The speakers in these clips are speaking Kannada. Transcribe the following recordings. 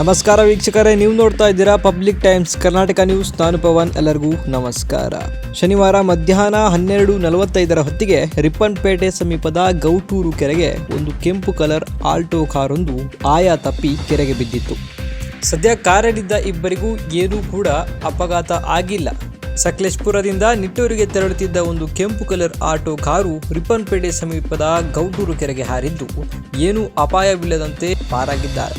ನಮಸ್ಕಾರ ವೀಕ್ಷಕರೇ, ನೀವು ನೋಡ್ತಾ ಇದ್ದೀರಾ ಪಬ್ಲಿಕ್ ಟೈಮ್ಸ್ ಕರ್ನಾಟಕ ನ್ಯೂಸ್, ನಾನು ಪವನ್, ಎಲ್ಲರಿಗೂ ನಮಸ್ಕಾರ. ಶನಿವಾರ ಮಧ್ಯಾಹ್ನ ಹನ್ನೆರಡು ನಲವತ್ತೈದರ ಹೊತ್ತಿಗೆ ರಿಪ್ಪನ್ಪೇಟೆ ಸಮೀಪದ ಗೌಟೂರು ಕೆರೆಗೆ ಒಂದು ಕೆಂಪು ಕಲರ್ ಆಲ್ಟೋ ಕಾರೊಂದು ಆಯಾ ತಪ್ಪಿ ಕೆರೆಗೆ ಬಿದ್ದಿತ್ತು. ಸದ್ಯ ಕಾರಲ್ಲಿದ್ದ ಇಬ್ಬರಿಗೂ ಏನೂ ಕೂಡ ಅಪಘಾತ ಆಗಿಲ್ಲ. ಸಕಲೇಶ್ಪುರದಿಂದ ನಿಟ್ಟೂರಿಗೆ ತೆರಳುತ್ತಿದ್ದ ಒಂದು ಕೆಂಪು ಕಲರ್ ಆಟೋ ಕಾರು ರಿಪ್ಪನ್ಪೇಟೆ ಸಮೀಪದ ಗೌಟೂರು ಕೆರೆಗೆ ಹಾರಿದ್ದು, ಏನೂ ಅಪಾಯವಿಲ್ಲದಂತೆ ಪಾರಾಗಿದ್ದಾರೆ.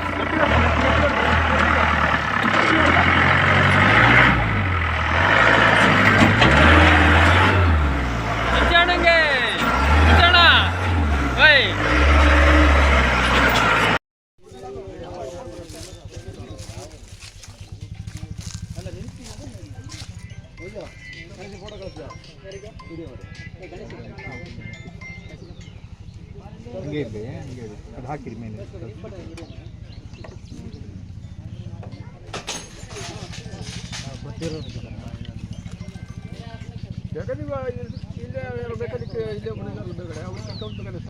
ಹಂಗೆ ಇರಲಿ ಹಂಗೆ ಇರಲಿ ಅದು ಹಾಕಿರಿ ಮೇಲೆ ಯಾಕಂದ್ರೆ ಇವಾಗ ಇಲ್ಲೇ ಇಲ್ಲೇ ಬೇಕಾದಕ್ಕೆ ಇಲ್ಲೇ ಬಂದಿದ್ದಾರೆ ಬೇರೆ ಅವ್ರು ಕರ್ಕೊಂಡು